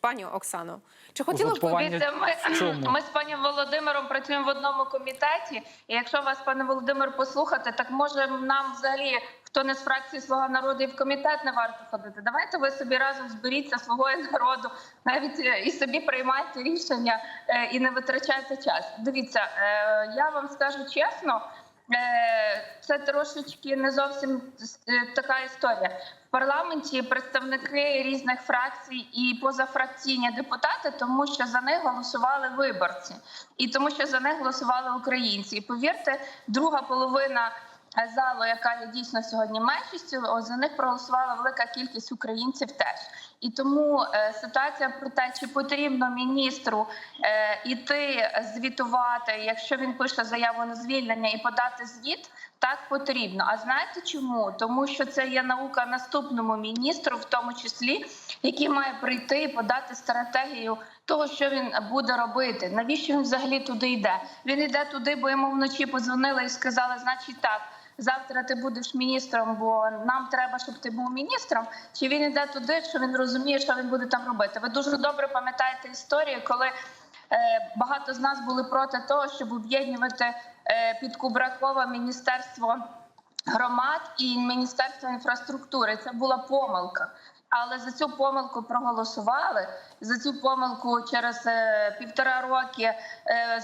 Пані Оксано, чи хотіли б ви ми, ми з паном Володимиром працюємо в одному комітеті. І якщо вас, пане Володимир, послухати, так може нам взагалі хто не з фракції Слуга народу і в комітет не варто ходити. Давайте ви собі разом зберіться слугою народу, навіть е, і собі приймайте рішення е, і не витрачайте час. Дивіться, е, я вам скажу чесно. Е, Це трошечки не зовсім е, така історія. В парламенті представники різних фракцій і позафракційні депутати, тому що за них голосували виборці, і тому, що за них голосували українці. І повірте, друга половина залу, яка є дійсно сьогодні меншістю, за них проголосувала велика кількість українців теж. І тому е, ситуація про те, чи потрібно міністру е, іти звітувати, якщо він пише заяву на звільнення і подати звіт, так потрібно. А знаєте чому? Тому що це є наука наступному міністру, в тому числі, який має прийти і подати стратегію того, що він буде робити. Навіщо він взагалі туди йде? Він йде туди, бо йому вночі позвонили і сказали, значить так. Завтра ти будеш міністром, бо нам треба, щоб ти був міністром. Чи він йде туди, що він розуміє, що він буде там робити? Ви дуже добре пам'ятаєте історію, коли е, багато з нас були проти того, щоб об'єднувати е, під Кубракова міністерство громад і міністерство інфраструктури. Це була помилка. Але за цю помилку проголосували. За цю помилку через е, півтора роки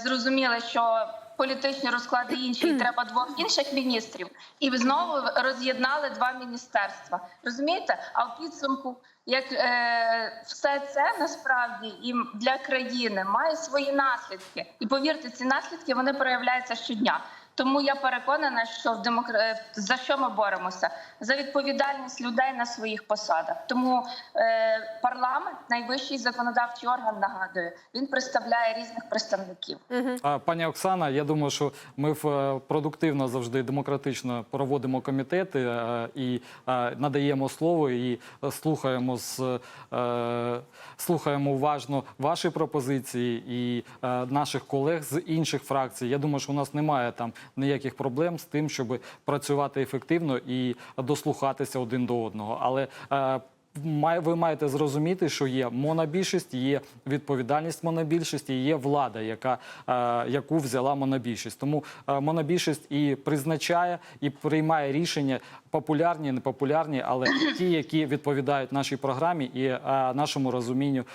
зрозуміли, що політичні розклади інші, і треба двох інших міністрів, і знову роз'єднали два міністерства. Розумієте? А в підсумку, як е, все це насправді і для країни має свої наслідки, і повірте, ці наслідки вони проявляються щодня. Тому я переконана, що в демокра... за що ми боремося? За відповідальність людей на своїх посадах. Тому е, парламент, найвищий законодавчий орган, нагадую, він представляє різних представників. А, Пані Оксана, я думаю, що ми в, е, продуктивно завжди демократично проводимо комітети е, і е, надаємо слово і е, слухаємо з е, слухаємо уважно ваші пропозиції і е, наших колег з інших фракцій. Я думаю, що у нас немає там ніяких проблем з тим, щоб працювати ефективно і дослухатися один до одного. Але е, ви маєте зрозуміти, що є монобільшість, є відповідальність монобільшості, є влада, яка, е, яку взяла монобільшість. Тому е, монобільшість і призначає, і приймає рішення популярні, непопулярні, але ті, які відповідають нашій програмі і е, нашому розумінню,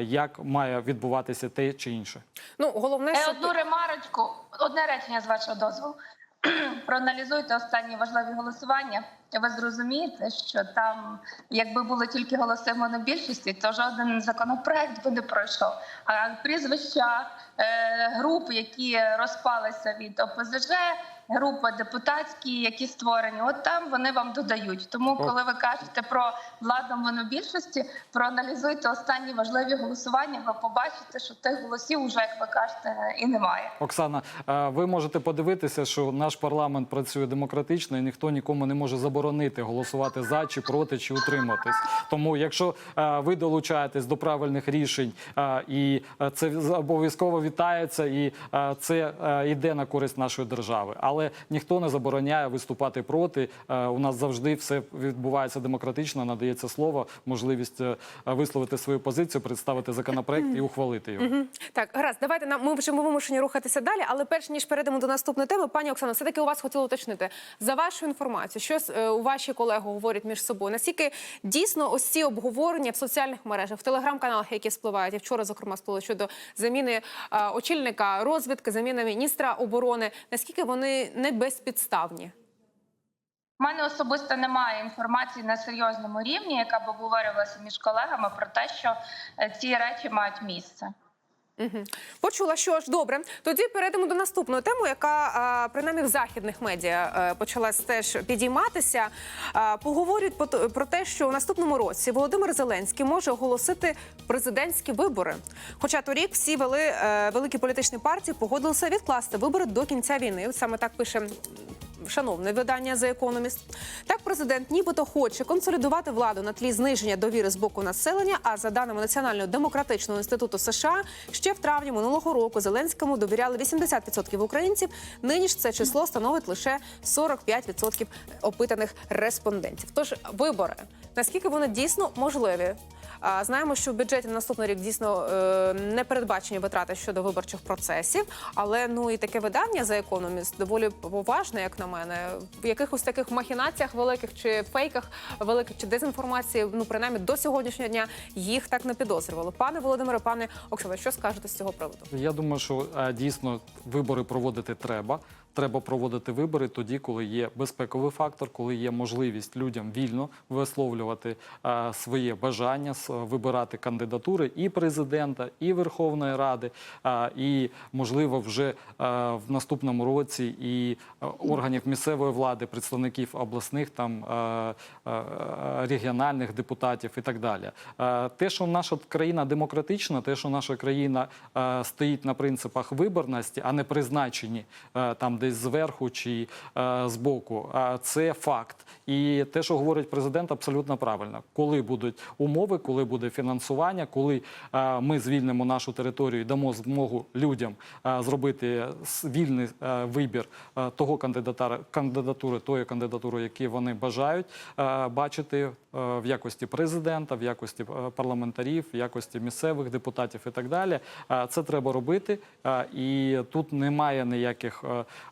як має відбуватися те чи інше. ну головне, що одну ремарочку, одне речення з вашого дозволу. Проаналізуйте останні важливі голосування. Ви зрозумієте, що там, якби були тільки голоси монобільшості, то жоден законопроект би не пройшов. А прізвища е, груп, які розпалися від ОПЗЖ, групи депутатські, які створені, от там вони вам додають. Тому, коли ви кажете про владу монобільшості, проаналізуйте останні важливі голосування. Ви побачите, що тих голосів уже, як ви кажете, і немає. Оксана, ви можете подивитися, що наш парламент працює демократично, і ніхто нікому не може заборонити голосувати за чи проти, чи утриматись. Тому, якщо е, ви долучаєтесь до правильних рішень, е, і е, це обов'язково вітається, і це йде на користь нашої держави. Але ніхто не забороняє виступати проти. У нас завжди все відбувається демократично, надається слово, можливість висловити свою позицію, представити законопроект і ухвалити його. Так, гаразд, давайте нам ми вже вимушені рухатися далі. Але перш ніж перейдемо до наступної теми, пані Оксано, все таки у вас хотіла уточнити за вашу інформацію, що ваші колеги говорять між собою. Наскільки дійсно ось ці обговорення в соціальних мережах, в телеграм-каналах, які спливають, і вчора зокрема спливли щодо заміни очільника розвідки, заміни міністра оборони, наскільки вони не безпідставні? У мене особисто немає інформації на серйозному рівні, яка б обговорювалася між колегами про те, що е, ці речі мають місце. Почула, що ж добре. Тоді перейдемо до наступної теми, яка принаймні в західних медіа е, почала теж підійматися. Поговорюють по про те, що у наступному році Володимир Зеленський може оголосити президентські вибори. Хоча торік всі вели е, великі політичні партії погодилися відкласти вибори до кінця війни. Саме так пише. Шановне видання The Economist. Так, президент нібито хоче консолідувати владу на тлі зниження довіри з боку населення. А за даними Національного демократичного інституту США, ще в травні минулого року Зеленському довіряли 80% українців. Нині ж це число становить лише 45% опитаних респондентів. Тож вибори наскільки вони дійсно можливі? Знаємо, що в бюджеті на наступний рік дійсно е, не передбачені витрати щодо виборчих процесів. Але ну і таке видання за економіст доволі поважне, як на мене. В якихось таких махінаціях великих чи фейках великих чи дезінформації, ну принаймні до сьогоднішнього дня їх так не підозрювали. Пане Володимире, пане Оксано, що скажете з цього приводу? Я думаю, що е, дійсно вибори проводити треба. Треба проводити вибори тоді, коли є безпековий фактор, коли є можливість людям вільно висловлювати е, своє бажання, вибирати кандидатури і президента, і Верховної Ради, е, і можливо вже е, в наступному році і органів місцевої влади, представників обласних там регіональних депутатів і так далі. Те, що наша країна демократична, те, що наша країна стоїть на принципах виборності, а не призначені там десь зверху чи е, збоку, це факт. І те, що говорить президент, абсолютно правильно. Коли будуть умови, коли буде фінансування, коли е, ми звільнимо нашу територію і дамо змогу людям е, зробити вільний вибір того кандидатара кандидатури, тої кандидатури, які вони бажають бачити в якості президента, в якості парламентарів, в якості місцевих депутатів і так далі. Це треба робити, і тут немає ніяких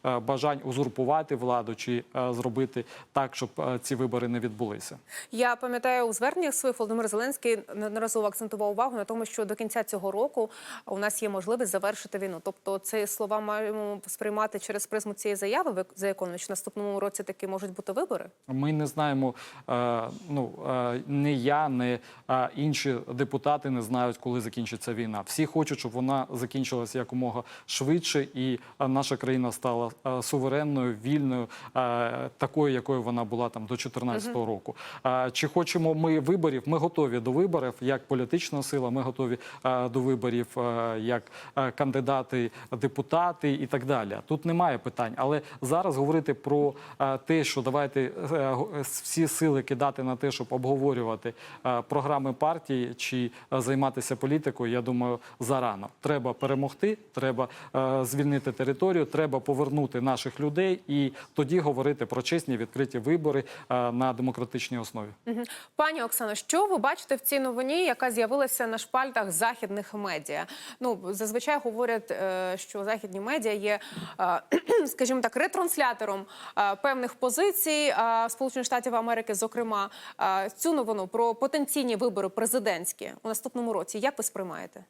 бажань узурпувати владу чи е, зробити так, щоб е, ці вибори не відбулися. Я пам'ятаю у зверненнях своїх Володимир Зеленський неодноразово акцентував увагу на тому, що до кінця цього року у нас є можливість завершити війну. Тобто, ці слова маємо сприймати через призму цієї заяви, ви- за якою що наступному році таки можуть бути вибори. Ми не знаємо, е, ну е, не я, не е, інші депутати не знають, коли закінчиться війна. Всі хочуть, щоб вона закінчилася якомога швидше, і е, наша країна стала е, суверенною, вільною, е, такою, якою вона була там до 2014 року. Чи хочемо ми виборів? Ми готові до виборів як політична сила. Ми готові е, до виборів як кандидати, депутати і так далі. Тут немає питань. Але зараз говорити про те, що давайте всі сили кидати на те, щоб обговорювати програми партії чи займатися політикою, я думаю, зарано. Треба перемогти, треба звільнити територію, треба повернути наших людей і тоді говорити про чесні відкриті вибори е, на демократичній основі. Пані Оксано, що ви бачите в цій новині, яка з'явилася на шпальтах західних медіа? Ну зазвичай говорять, е, що західні медіа є, е, скажімо так, ретранслятором певних позицій Сполучених Штатів Америки. Зокрема, цю новину про потенційні вибори президентські у наступному році. Як ви сприймаєте?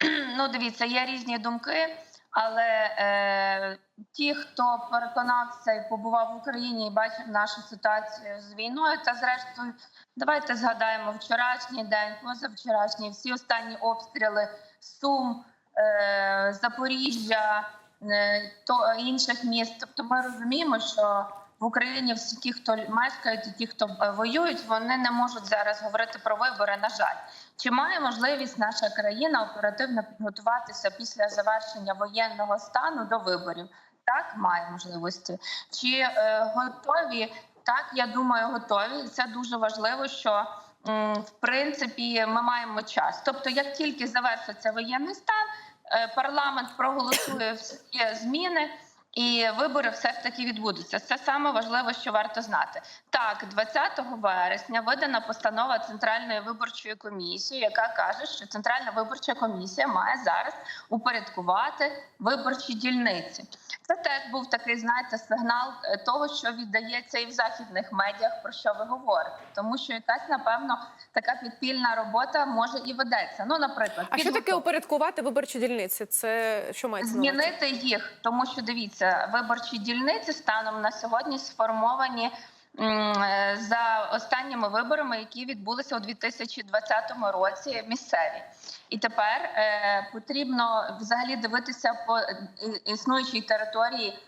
Ну, дивіться, є різні думки, але е, ті, хто переконався і побував в Україні і бачив нашу ситуацію з війною, та зрештою, давайте згадаємо вчорашній день, позавчорашній, всі останні обстріли Сум, е, Запоріжжя, е, то інших міст. Тобто, ми розуміємо, що в Україні всі ті, хто мешкають, і ті, хто е, воюють, вони не можуть зараз говорити про вибори. На жаль, чи має можливість наша країна оперативно підготуватися після завершення воєнного стану до виборів? Так, має можливості. Чи е, готові? Так, я думаю, готові. Це дуже важливо, що в принципі ми маємо час. Тобто, як тільки завершиться воєнний стан, е, парламент проголосує всі зміни. І вибори все ж таки відбудуться. Це саме важливо, що варто знати. Так, 20 вересня видана постанова Центральної виборчої комісії, яка каже, що Центральна виборча комісія має зараз упорядкувати виборчі дільниці. Це теж був такий, знаєте, сигнал е, того, що віддається і в західних медіях, про що ви говорите, тому що якась напевно така підпільна робота може і ведеться. Ну, наприклад, А що таке упорядкувати виборчі дільниці? Це що мається? Змінити їх, тому що дивіться, виборчі дільниці станом на сьогодні сформовані е, за останніми виборами, які відбулися у 2020 році, місцеві. І тепер е, потрібно взагалі дивитися по е, існуючій території.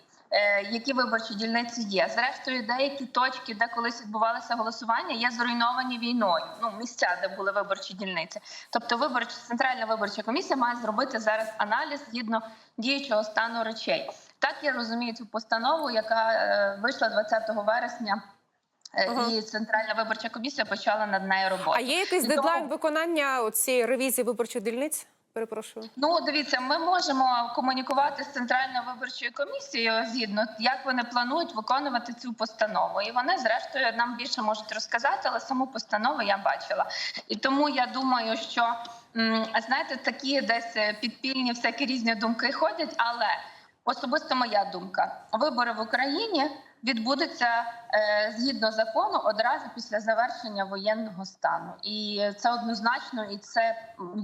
Які виборчі дільниці є? Зрештою, деякі точки, де колись відбувалося голосування, є зруйновані війною. Ну місця, де були виборчі дільниці. Тобто, виборча центральна виборча комісія має зробити зараз аналіз згідно діючого стану речей. Так я розумію цю постанову, яка е, вийшла 20 вересня, Ага. і центральна виборча комісія почала над нею роботу. А є якийсь І тому- виконання цієї ревізії виборчих дільниць? Перепрошую. Ну, дивіться, ми можемо комунікувати з центральною виборчою комісією згідно, як вони планують виконувати цю постанову. І вони, зрештою, нам більше можуть розказати, але саму постанову я бачила. І тому я думаю, що знаєте, такі десь підпільні всякі різні думки ходять, але особисто моя думка: вибори в Україні відбудуться е, згідно закону одразу після завершення воєнного стану, і це однозначно, і це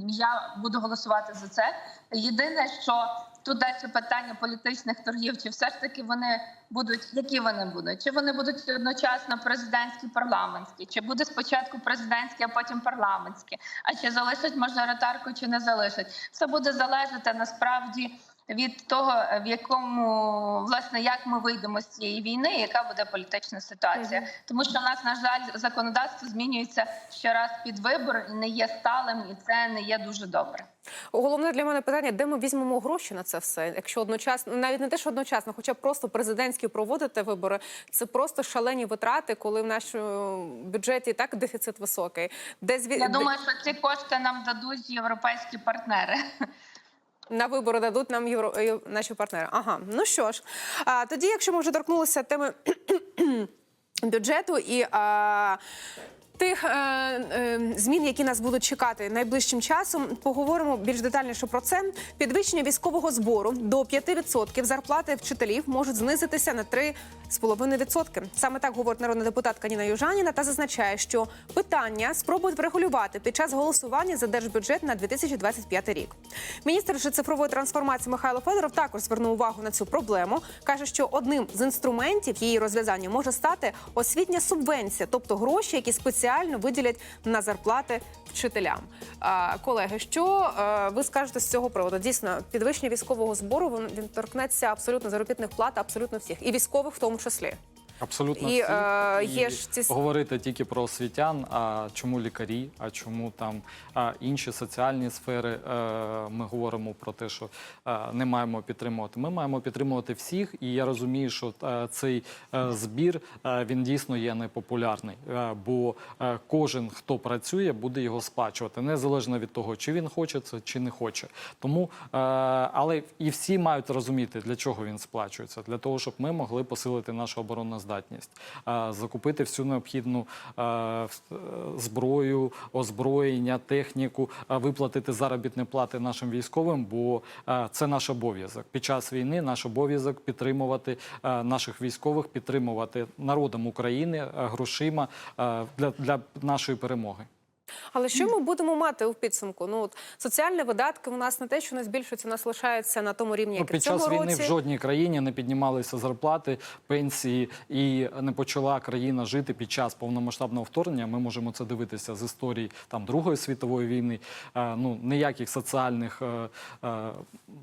я буду голосувати за це. Єдине, що тут далі питання політичних торгів, чи все ж таки вони будуть, які вони будуть? Чи вони будуть одночасно президентські, парламентські, чи буде спочатку президентські, а потім парламентські? А чи залишать мажоритарку, чи не залишать? Все буде залежати насправді від того, в якому власне як ми вийдемо з цієї війни, яка буде політична ситуація, тому що в нас на жаль законодавство змінюється щораз під вибор і не є сталим, і це не є дуже добре. Головне для мене питання, де ми візьмемо гроші на це все, якщо одночасно, навіть не те, що одночасно, хоча б просто президентські проводити вибори, це просто шалені витрати, коли в нашому бюджеті і так дефіцит високий. Де зві... Я думаю, що ці кошти нам дадуть європейські партнери. На вибори дадуть нам євро... е, наші партнери. Ага, ну що ж, а, тоді, якщо ми вже торкнулися теми бюджету і а, тих е, е, змін, які нас будуть чекати найближчим часом, поговоримо більш детальніше про це. Підвищення військового збору до 5% зарплати вчителів можуть знизитися на 3,5%. Саме так говорить народна депутатка Ніна Южаніна та зазначає, що питання спробують врегулювати під час голосування за держбюджет на 2025 рік. Міністр цифрової трансформації Михайло Федоров також звернув увагу на цю проблему. каже, що одним з інструментів її розв'язання може стати освітня субвенція, тобто гроші, які спеціально виділять на зарплати вчителям. Колеги, що е, ви скажете з цього приводу? Дійсно, підвищення військового збору він торкнеться абсолютно заробітних плат, абсолютно всіх, і військових в тому числі. Абсолютно І, всі. е, є ж ці- говорити тільки про освітян. А чому лікарі? А чому там а, інші соціальні сфери? Е, ми говоримо про те, що е, не маємо підтримувати. Ми маємо підтримувати всіх, і я розумію, що е, цей е, збір е, він дійсно є непопулярний, е, бо е, кожен, хто працює, буде його сплачувати, незалежно від того, чи він хоче це, чи не хоче. Тому, е, але і всі мають розуміти, для чого він сплачується, для того, щоб ми могли посилити нашу обороноздатність, закупити всю необхідну е, зброю, озброєння, техніку, виплатити заробітні плати нашим військовим, бо це наш обов'язок. Під час війни наш обов'язок підтримувати наших військових, підтримувати народом України грошима для, для нашої перемоги. Але що ми будемо мати у підсумку? Ну от соціальні видатки у нас не те, що не збільшуються, у нас лишаються на тому рівні, Ну, як в під цьому час війни році. в жодній країні не піднімалися зарплати, пенсії, і не почала країна жити під час повномасштабного вторгнення. Ми можемо це дивитися з історії там Другої світової війни. Е, Ну ніяких соціальних е, е,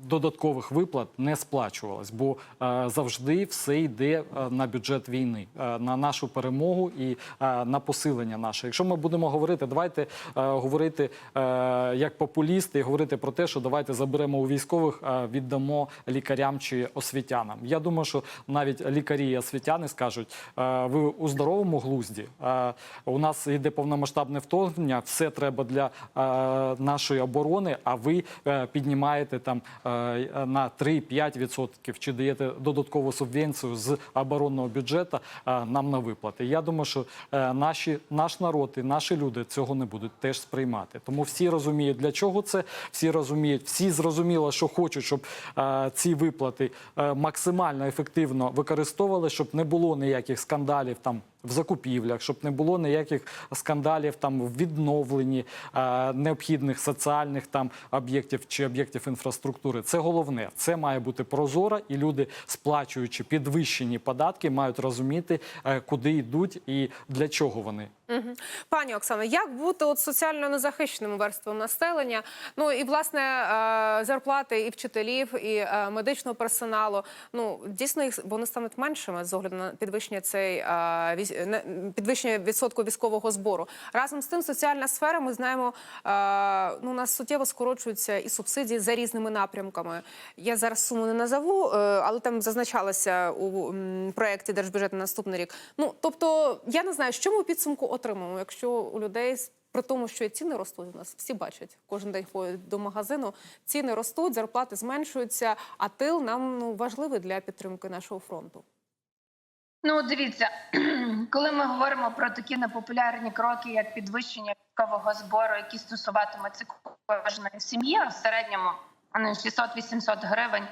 додаткових виплат не сплачувалось, бо е, завжди все йде е, на бюджет війни, е, на нашу перемогу і е, на посилення наше. Якщо ми будемо говорити, давайте е, говорити е, як популісти і говорити про те, що давайте заберемо у військових, е, віддамо лікарям чи освітянам. Я думаю, що навіть лікарі і освітяни скажуть: е, ви у здоровому глузді. У нас йде повномасштабне вторгнення, все треба для нашої оборони. А ви піднімаєте там на 3-5% чи даєте додаткову субвенцію з оборонного бюджету нам на виплати. Я думаю, що наші наш народ і наші люди цього не будуть теж сприймати. Тому всі розуміють, для чого це, всі розуміють, всі зрозуміло, що хочуть, щоб е, ці виплати е, максимально ефективно використовували, щоб не було ніяких скандалів там. В закупівлях, щоб не було ніяких скандалів там в відновленні е, необхідних соціальних там об'єктів чи об'єктів інфраструктури. Це головне. Це має бути прозоро, і люди, сплачуючи підвищені податки, мають розуміти, е, куди йдуть і для чого вони. Пані Оксано, як бути от соціально незахищеним верством населення? Ну і власне е, зарплати і вчителів, і е, медичного персоналу. Ну дійсно їх вони стануть меншими з огляду на підвищення цей е, підвищення відсотку військового збору. Разом з тим, соціальна сфера, ми знаємо, ну у нас суттєво скорочуються і субсидії за різними напрямками. Я зараз суму не назову, е, але там зазначалося у проєкті держбюджету на наступний рік. Ну тобто, я не знаю, що ми у підсумку отримаємо, якщо у людей При тому, що ціни ростуть у нас, всі бачать. Кожен день ходять до магазину. Ціни ростуть, зарплати зменшуються, а тил нам ну важливий для підтримки нашого фронту. Ну, дивіться, коли ми говоримо про такі непопулярні кроки, як підвищення військового збору, які стосуватимуться кожної сім'ї, в середньому ну, 600-800 гривень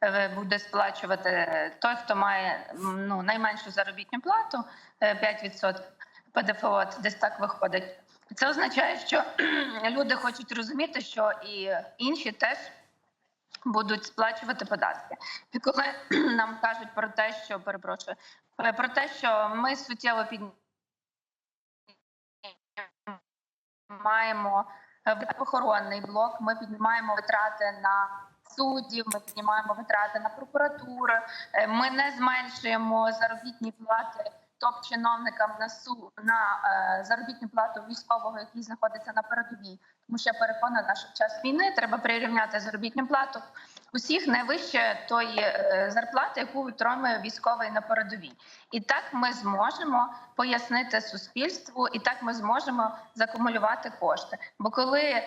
е, буде сплачувати той, хто має ну, найменшу заробітну плату, е, 5% ПДФО, це десь так виходить. Це означає, що люди хочуть розуміти, що і інші теж будуть сплачувати податки. І коли нам кажуть про те, що перепрошую, е, про те, що ми суттєво піднімаємо е, охоронний блок, ми піднімаємо витрати на суддів, ми піднімаємо витрати на прокуратуру, е, ми не зменшуємо заробітні плати топ-чиновникам на су на е, заробітну плату військового, який знаходиться на передовій. Тому що я переконана, що в час війни треба прирівняти заробітну плату усіх не вище тої е, зарплати, яку отримує військовий на передовій. І так ми зможемо пояснити суспільству, і так ми зможемо закумулювати кошти. Бо коли е,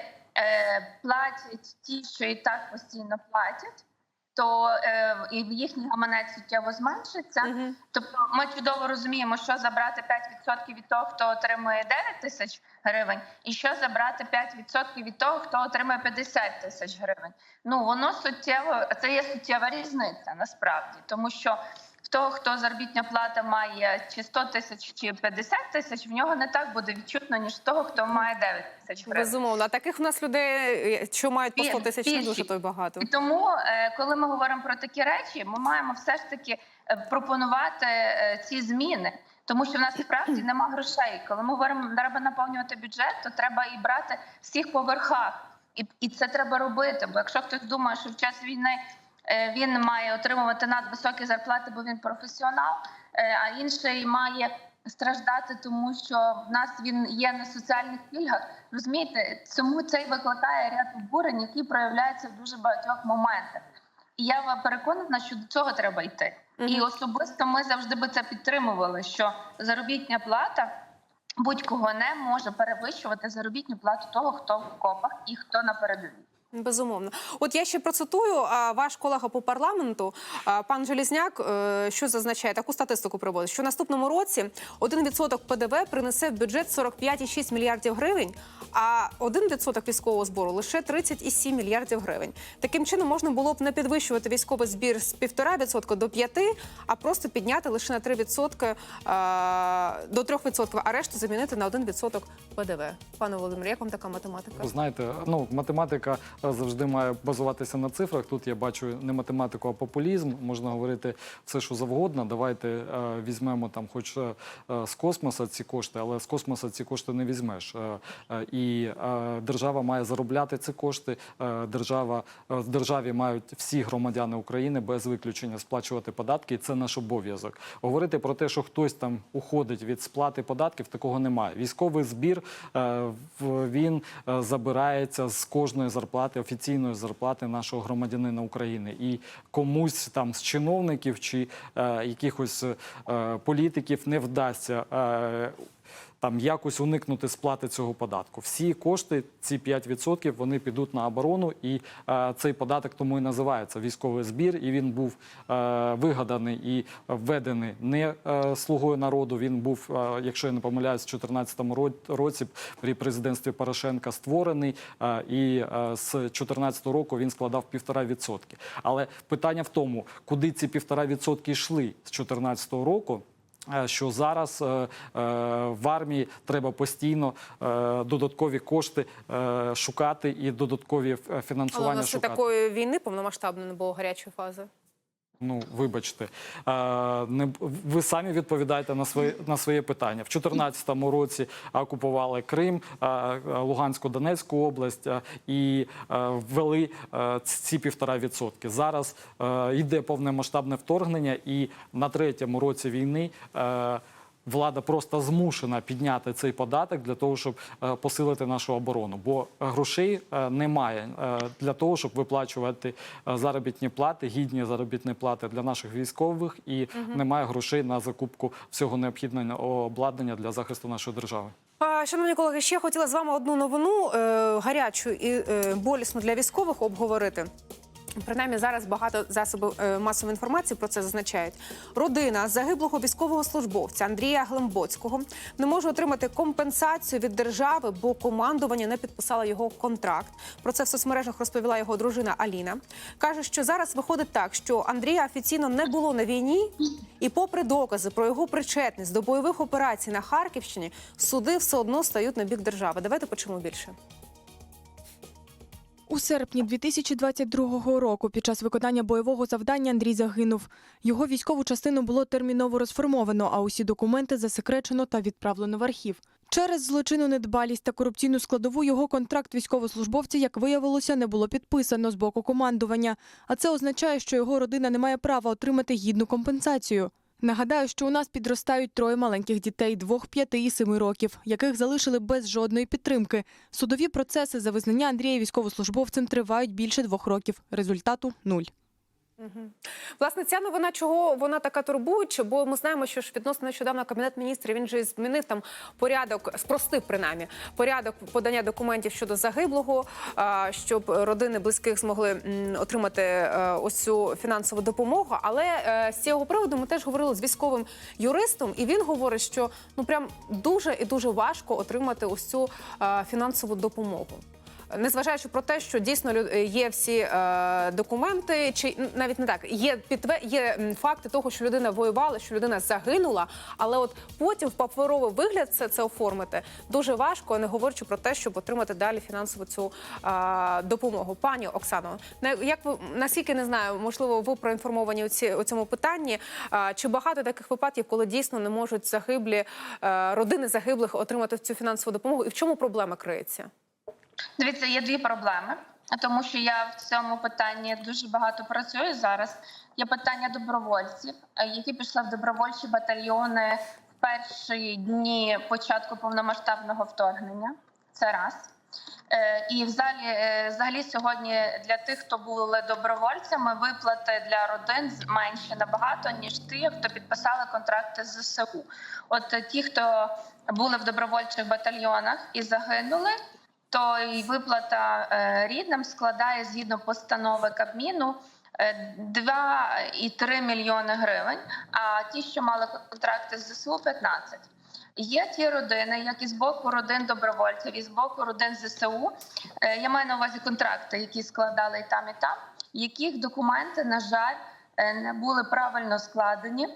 платять ті, що і так постійно платять, то е, і їхній гаманець суттєво зменшиться. Мгм. Тобто ми чудово розуміємо, що забрати 5% від того, хто отримує 9 тисяч гривень, і що забрати 5% від того, хто отримує 50 тисяч гривень. Ну воно суттєво це є суттєва різниця насправді, тому що в того, хто заробітня плата має чи 100 тисяч, чи 50 тисяч, в нього не так буде відчутно, ніж в того, хто має 9 тисяч гривень. Безумовно, а таких в нас людей, що мають по 100 Бі- тисяч, не дуже то й багато. І тому, е, коли ми говоримо про такі речі, ми маємо все ж таки е, пропонувати е, ці зміни. Тому що в нас справді нема грошей. Коли ми говоримо, треба наповнювати бюджет, то треба і брати всіх по верхах. І, і це треба робити. Бо якщо хтось думає, що в час війни він має отримувати надвисокі зарплати, бо він професіонал, е, а інший має страждати, тому що в нас він є на соціальних пільгах. Розумієте, цьому це й викликає ряд обурень, які проявляються в дуже багатьох моментах. І я переконана, що до цього треба йти. І особисто ми завжди би це підтримували, що заробітня плата будь-кого не може перевищувати заробітну плату того, хто в копах і хто на передовій. Безумовно, от я ще процитую а, ваш колега по парламенту, пан Желізняк, е, що зазначає таку статистику приводить, що в наступному році 1% ПДВ принесе в бюджет 45,6 мільярдів гривень, а 1% військового збору лише 30,7 мільярдів гривень. Таким чином можна було б не підвищувати військовий збір з 1,5% до 5%, а просто підняти лише на 3% а, до 3%, а решту замінити на 1% ПДВ. Пане Володимире, як вам така математика? Знаєте, ну математика завжди має базуватися на цифрах. Тут я бачу не математику, а популізм. Можна говорити все, що завгодно. Давайте е, візьмемо там, хоч е, з космоса ці кошти, але з космоса ці кошти не візьмеш. Е, і держава має заробляти ці кошти. Держава в державі мають всі громадяни України без виключення сплачувати податки. І це наш обов'язок. Говорити про те, що хтось там уходить від сплати податків, такого немає. Військовий збір він забирається з кожної зарплати, офіційної зарплати нашого громадянина України. І комусь там з чиновників чи е, якихось е, політиків не вдасться. Е, там якось уникнути сплати цього податку. Всі кошти, ці 5%, вони підуть на оборону, і е, цей податок тому і називається військовий збір. І він був е, вигаданий і введений не е, слугою народу. Він був, е, якщо я не помиляюсь, в 2014 році при президентстві Порошенка створений. Е, і е, з 2014 року він складав 1,5%. Але питання в тому, куди ці 1,5% йшли з 2014 року. Е, Що зараз е, е, в армії треба постійно додаткові кошти шукати і додаткові фінансування. Але у нас шукати. такої війни повномасштабної не було гарячої фази. Ну, вибачте, не ви самі відповідаєте на своє на своє питання. В 2014 році окупували Крим, Луганську, Донецьку область і ввели ці півтора відсотки. Зараз йде повномасштабне вторгнення, і на третьому році війни. Е, влада просто змушена підняти цей податок для того, щоб е, посилити нашу оборону. Бо грошей е, немає е, для того, щоб виплачувати е, заробітні плати, гідні заробітні плати для наших військових, і немає грошей на закупку всього необхідного обладнання для захисту нашої держави. Шановні колеги, ще хотіла з вами одну новину е, гарячу і е, болісну для військових обговорити. Принаймні зараз багато засобів е, масової інформації про це зазначають. Родина загиблого військового службовця Андрія Глембоцького не може отримати компенсацію від держави, бо командування не підписало його контракт. Про це в соцмережах розповіла його дружина Аліна. каже, що зараз виходить так, що Андрія офіційно не було на війні, і, попри докази про його причетність до бойових операцій на Харківщині, суди все одно стають на бік держави. Давайте почуємо більше. У серпні 2022 року під час виконання бойового завдання Андрій загинув. Його військову частину було терміново розформовано, а усі документи засекречено та відправлено в архів. Через злочинну недбалість та корупційну складову його контракт військовослужбовця, як виявилося, не було підписано з боку командування. А це означає, що його родина не має права отримати гідну компенсацію. Нагадаю, що у нас підростають троє маленьких дітей двох, п'яти і семи років, яких залишили без жодної підтримки. Судові процеси за визнання Андрія військовослужбовцем тривають більше двох років. Результату нуль. Власне, ця новина, чого вона така турбуюча, бо ми знаємо, що ж відносно нещодавно кабінет міністрів він же змінив там порядок, спростив принаймні порядок подання документів щодо загиблого, щоб родини близьких змогли отримати е, ось цю фінансову допомогу. Але е, з цього приводу ми теж говорили з військовим юристом, і він говорить, що ну прям дуже і дуже важко отримати ось цю фінансову допомогу. Незважаючи про те, що дійсно лю- є всі е, документи, чи навіть не так, є підтвер... є факти того, що людина воювала, що людина загинула, але от потім в паперовий вигляд це, це оформити дуже важко, не говорячи про те, щоб отримати далі фінансову цю е, допомогу. Пані Оксано, як ви наскільки не знаю, можливо, ви проінформовані у, ці, у цьому питанні? Е, чи багато таких випадків, коли дійсно не можуть загиблі е, родини загиблих отримати цю фінансову допомогу? І в чому проблема криється? Дивіться, є дві проблеми, тому що я в цьому питанні дуже багато працюю зараз. Є питання добровольців, е, які пішли в добровольчі батальйони в перші дні початку повномасштабного вторгнення. Це раз. Е, І взагалі, е, взагалі сьогодні для тих, хто були добровольцями, виплати для родин менші набагато ніж ті, хто підписали контракти з ЗСУ. От ті, хто були в добровольчих батальйонах і загинули, то і виплата е, рідним складає згідно постанови Кабміну. е, 2,3 мільйони гривень, а ті, що мали контракти з ЗСУ, 15. Є ті родини, як і з боку родин добровольців, і з боку родин ЗСУ. е, Я маю на увазі контракти, які складали і там, і там, яких документи, на жаль, е, не були правильно складені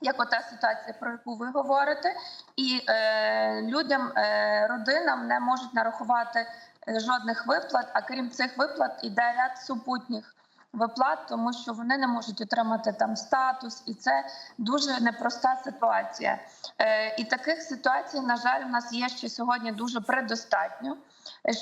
як ота ситуація, про яку ви говорите, і е, людям, е, родинам не можуть нарахувати е, жодних виплат. А крім цих виплат, іде ряд супутніх виплат, тому що вони не можуть отримати там статус, і це дуже непроста ситуація. Е, і таких ситуацій, на жаль, у нас є ще сьогодні дуже предостатньо.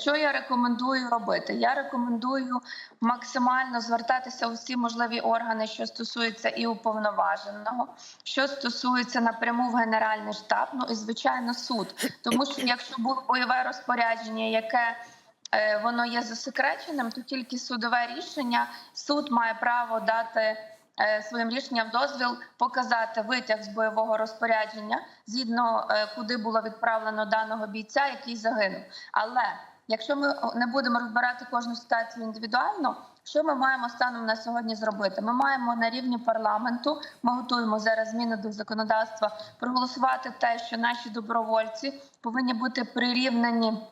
Що я рекомендую робити? Я рекомендую максимально звертатися у всі можливі органи, що стосуються і уповноваженого, що стосується напряму в Генеральний штаб, ну і звичайно суд. Тому що якщо було бойове розпорядження, яке е, воно є засекреченим, то тільки судове рішення суд має право дати. Е, Своїм рішенням дозвіл показати витяг з бойового розпорядження, згідно е, куди було відправлено даного бійця, який загинув. Але якщо ми не будемо розбирати кожну ситуацію індивідуально, що ми маємо станом на сьогодні зробити? Ми маємо на рівні парламенту. Ми готуємо зараз зміни до законодавства, проголосувати те, що наші добровольці повинні бути прирівнені.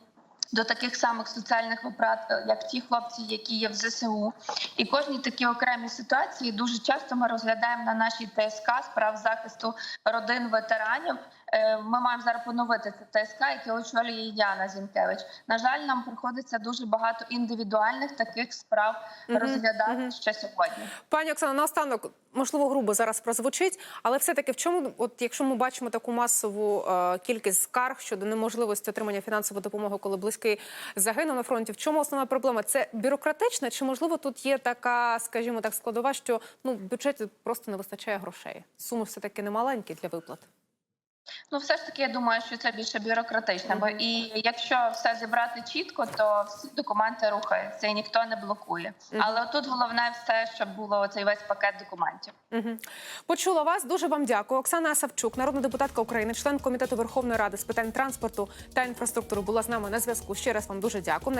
До таких самих соціальних виплат, е, як ті хлопці, які є в ЗСУ, і кожні такі окремі ситуації дуже часто ми розглядаємо на нашій ТСК справ захисту родин ветеранів. Е, Ми маємо зараз поновити це ТСК, яке очолює Яна Зінкевич. На жаль, нам приходиться дуже багато індивідуальних таких справ розглядати мгм. ще сьогодні. Пані Оксано, наостанок, можливо, грубо зараз прозвучить, але все-таки в чому, от якщо ми бачимо таку масову е, кількість скарг щодо неможливості отримання фінансової допомоги, коли близький загинув на фронті, в чому основна проблема? Це бюрократична, чи можливо тут є така, скажімо так, складова, що ну в бюджеті просто не вистачає грошей? Суми все таки немаленькі для виплат. Ну, все ж таки, я думаю, що це більше бюрократичне. Бо і якщо все зібрати чітко, то всі документи рухаються і ніхто не блокує. Але тут головне все, щоб було цей весь пакет документів. Почула вас. Дуже вам дякую. Оксана Савчук, народна депутатка України, член комітету Верховної Ради з питань транспорту та інфраструктури, була з нами на зв'язку. Ще раз вам дуже дякую.